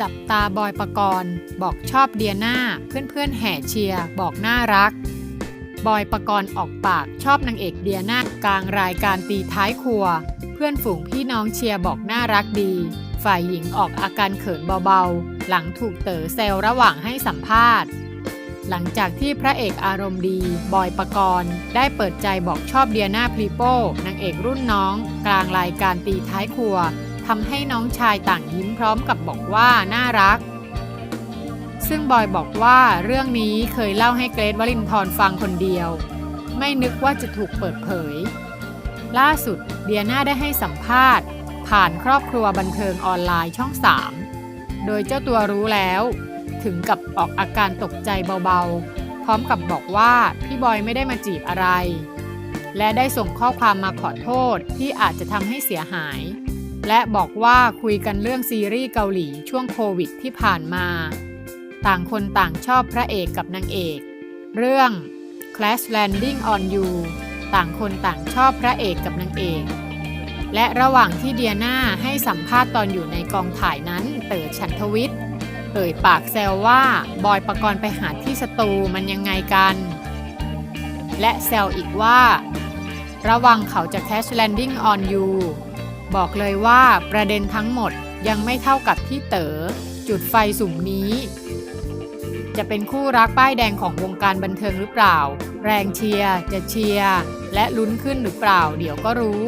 จับตาบอยปกรณ์ บอกชอบเดียนาเพื่อนๆแห่เชียร์บอกน่ารัก บอยปกรณ์ออกปากชอบนางเอกเดียนากลางรายการตีท้ายครัว เพื่อนฝูงพี่น้องเชียร์บอกน่ารักดี ฝ่ายหญิงออกอาการเขินเบาๆ หลังถูกเต๋อแซวระหว่างให้สัมภาษณ์ หลังจากที่พระเอกอารมณ์ดี บอยปกรณ์ ได้เปิดใจบอกชอบเดียนาพลีโป้นางเอกรุ่นน้อง กลางรายการตีท้ายครัว ทำให้น้องชายต่างยิ้มพร้อมกับบอกว่าน่ารัก ซึ่งบอยบอกว่าเรื่องนี้เคยเล่าให้เกรทวลินทร์ฟังคนเดียว ไม่นึกว่าจะถูกเปิดเผย ล่าสุดเดียนาได้ให้สัมภาษณ์ ผ่านครอบครัวบันเทิงออนไลน์ช่อง 3 โดยเจ้าตัวรู้แล้ว ถึงกับออกอาการตกใจเบาๆ พร้อมกับบอกว่าพี่บอยไม่ได้มาจีบอะไร และได้ส่งข้อความมาขอโทษที่อาจจะทำให้เสียหาย และบอกว่าคุยกันเรื่องซีรีส์เกาหลีช่วงโควิดที่ผ่านมา ต่างคนต่างชอบพระเอกกับนางเอก เรื่อง Clash Landing on You ต่างคนต่างชอบพระเอกกับนางเอก และระหว่างที่เดียนาให้สัมภาษณ์ตอนอยู่ในกองถ่ายนั้นเต๋อฉันทวิทย์เอ่ยปากแซวว่าบอยประกรณ์ไปหาที่สตูมันยังไงกัน และแซวอีกว่า ระวังเขาจะ Cash Landing on You บอกเลยว่าประเด็นทั้งหมดยังไม่เท่ากับที่เต๋อจุดไฟสุ่มนี้ จะเป็นคู่รักป้ายแดงของวงการบันเทิงหรือเปล่า แรงเชียร์จะเชียร์และลุ้นขึ้นหรือเปล่า เดี๋ยวก็รู้